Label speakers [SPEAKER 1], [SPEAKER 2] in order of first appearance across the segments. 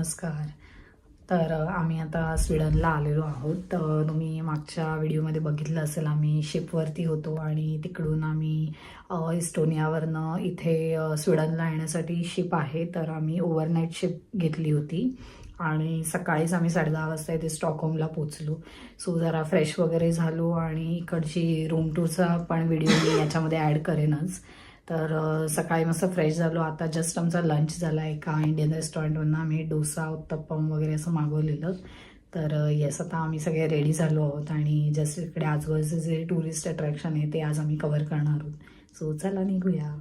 [SPEAKER 1] नमस्कार. तर आम्ही आता स्वीडनला आलेलो आहोत. तर तुम्ही मागच्या व्हिडिओमध्ये बघितलं असेल आम्ही शिपवरती होतो आणि तिकडून आम्ही इस्टोनियावरनं इथे स्वीडनला येण्यासाठी शिप आहे. तर आम्ही ओव्हरनाईट शिप घेतली होती आणि सकाळीच आम्ही साडेदहा वाजता इथे स्टॉकहोमला पोचलो सो जरा फ्रेश वगैरे झालो आणि इकडची रूम टूरचा पण व्हिडिओ मी याच्यामध्ये ॲड करेनच. तर सकाळी मस्त फ्रेश झालो. आता जस्ट आमचा लंच झाला एका इंडियन रेस्टॉरंटवरनं आम्ही डोसा उत्तप्पम वगैरे असं मागवलेलं. तर येस आता आम्ही सगळे रेडी झालो आहोत आणि जस्ट इकडे आजूबाजूचे जे टुरिस्ट अट्रॅक्शन आहे ते आज आम्ही कव्हर करणार आहोत. सो चला निघूया.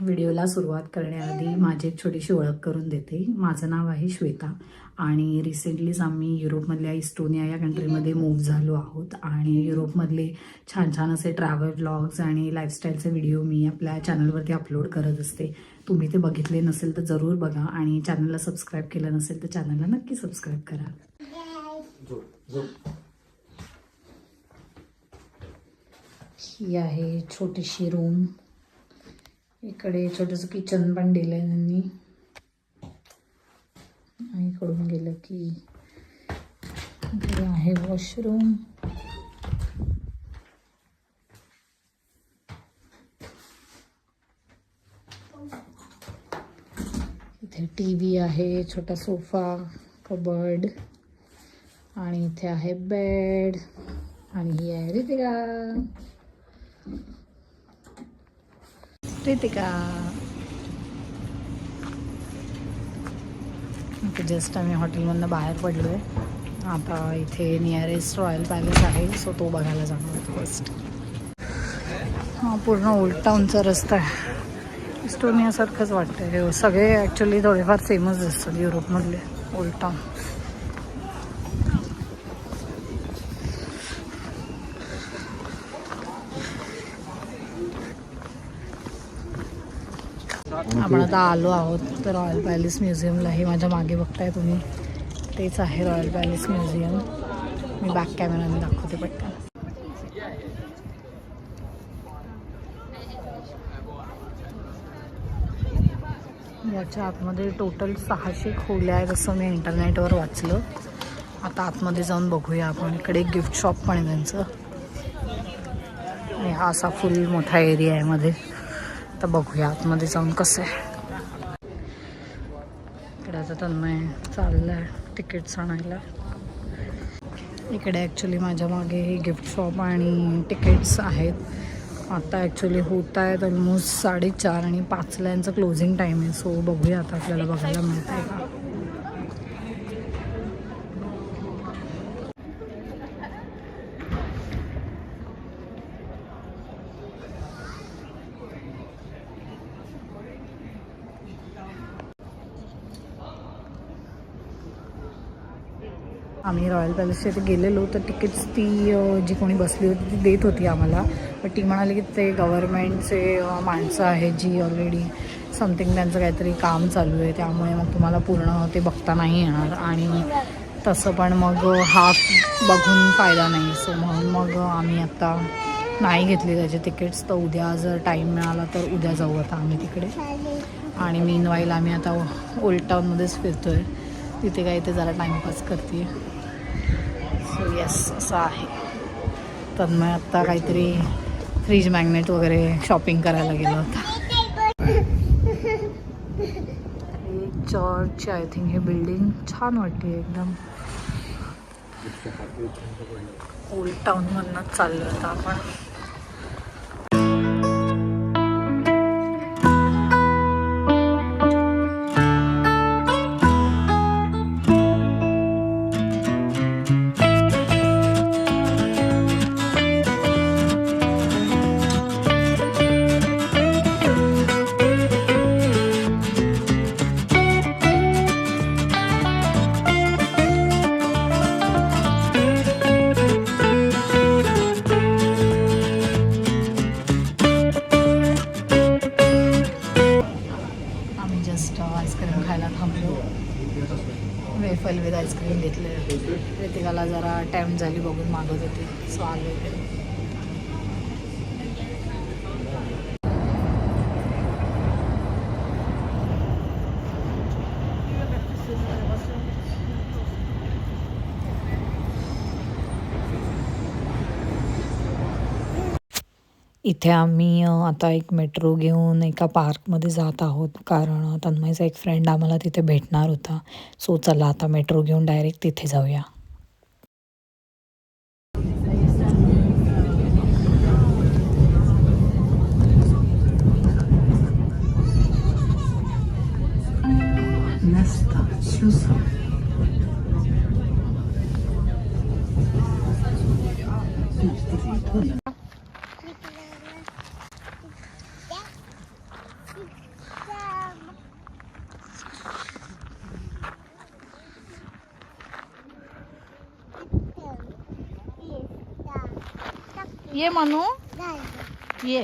[SPEAKER 1] व्हिडिओला सुरुवात करण्याआधी माझी एक छोटीशी ओळख करून देते. माझं नाव आहे श्वेता आणि रिसेंटलीच आम्ही युरोपमधल्या इस्टोनिया या कंट्रीमध्ये मूव्ह झालो आहोत. आणि युरोपमधले छान छान असे ट्रॅव्हल ब्लॉग्स आणि लाईफस्टाईलचे व्हिडिओ मी आपल्या चॅनलवरती अपलोड करत असते. तुम्ही ते बघितले नसेल तर जरूर बघा आणि चॅनलला सबस्क्राईब केलं नसेल तर चॅनलला नक्की सबस्क्राईब करा. ही आहे छोटीशी रूम इकडे छोटंसं किचन पण दिलं आहे त्यांनी. आणि इकडून गेलं की इकडे आहे वॉशरूम इथे टी व्ही आहे छोटा सोफा कबर्ड आणि इथे आहे बेड आणि ही आहे रितिका. रितिका इथे जस्ट आम्ही हॉटेलमधनं बाहेर पडलो आहे आता इथे नियरेस्ट रॉयल पॅलेस आहे सो तो बघायला जाणार फर्स्ट हा पूर्ण ओल्ड टाऊनचा रस्ता आहे. इस्टोनियासारखंच वाटतं हे सगळे ॲक्च्युली थोडेफार फेमस दिसतात युरोपमधले ओल्ड टाऊन आपण आता आलो आहोत तर रॉयल पॅलेस म्युझियमला हे माझ्या मागे बघताय तुम्ही. तेच आहे रॉयल पॅलेस म्युझियम मी बॅक कॅमेराने दाखवते पटकन. याच्या आतमध्ये टोटल सहाशे खोल्या आहेत असं मी इंटरनेटवर वाचलं. आता आतमध्ये जाऊन बघूया आपण. इकडे गिफ्ट शॉप पण आहे त्यांचं. आणि हा असा फुल मोठा एरिया आहे मध्ये. आता बघूया आतमध्ये जाऊन कसं आहे. इकडे आता तन्मय चाललाय तिकीट्स आणायला. इकडे ॲक्च्युली माझ्या मागे हे गिफ्ट शॉप आणि तिकीट्स आहेत. आता ॲक्च्युली होत आहेत ऑलमोस्ट साडेचार आणि पाचला यांचं क्लोजिंग टाईम आहे सो बघूया आता आपल्याला बघायला मिळतं आहे का. आम्ही रॉयल पॅलेसच्या इथे गेलेलो तर तिकीट्स ती जी कोणी बसली होती ती देत होती आम्हाला. पण ती म्हणाली की ते गव्हर्मेंटचे माणसं आहेत जी ऑलरेडी समथिंग त्यांचं काहीतरी काम चालू आहे त्यामुळे मग तुम्हाला पूर्ण ते बघता नाही येणार. आणि तसं पण मग हाफ बघून फायदा नाही. सो म्हणून मग आम्ही आत्ता नाही घेतली त्याचे तिकीट्स तर उद्या जर टाईम मिळाला तर उद्या जाऊ आता आम्ही तिकडे. आणि मीन वाईल आम्ही आता ओल्ड टाऊनमध्येच फिरतो आहे तिथे काही ते जरा टाईमपास करते सो येस असं आहे. तर मग आत्ता काहीतरी फ्रीज मॅग्नेट वगैरे शॉपिंग करायला गेलो होता चर्च आय थिंक हे बिल्डिंग छान वाटते एकदम. ओल्ड टाऊनमधनंच चाललो आता आपण. वेफल विथ आईस्क्रीम घेतलं. रितिकाला जरा टाईम झाली बघून मागत होते. सो आले इथे आम्ही आता एक मेट्रो घेऊन एका पार्कमध्ये जात आहोत. कारण तन्मयचा एक फ्रेंड आम्हाला तिथे भेटणार होता. सो चला आता मेट्रो घेऊन डायरेक्ट तिथे जाऊया. ये म्हणू ये।